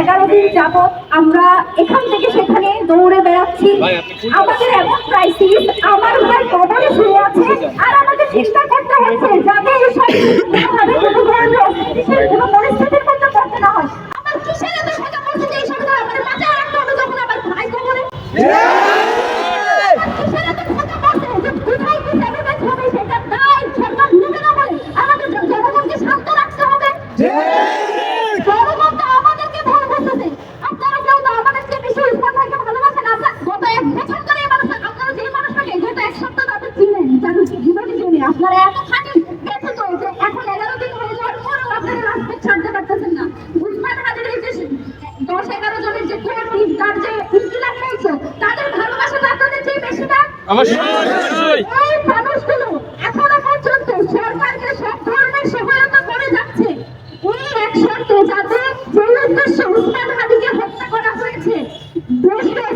এগারো দিন যাবৎ আমরা এখান থেকে সেখানে দৌড়ে বেড়াচ্ছি। আমাদের এমন ক্রাইসিস আমার ভাই কবরে শুয়ে আছে আর আমাদের চিন্তা করতে হচ্ছে যাতে এসব কোনো ধরনের অস্থিতিশীল কোনো পরিস্থিতির মধ্যে পড়তে না হয়। আমার কিসের এত পড়ছে যে এই সব আমাদের রাখতে হবে তখন আমার ভাই কবরে? অবশ্যই। মানুষগুলো এখনও পর্যন্ত সরকারকে সব ধরনের সহায়তা করে যাচ্ছে। এই এক শর্ত যাতে যে উদ্দেশ্যে উসমান হত্যা করা হয়েছে দেশে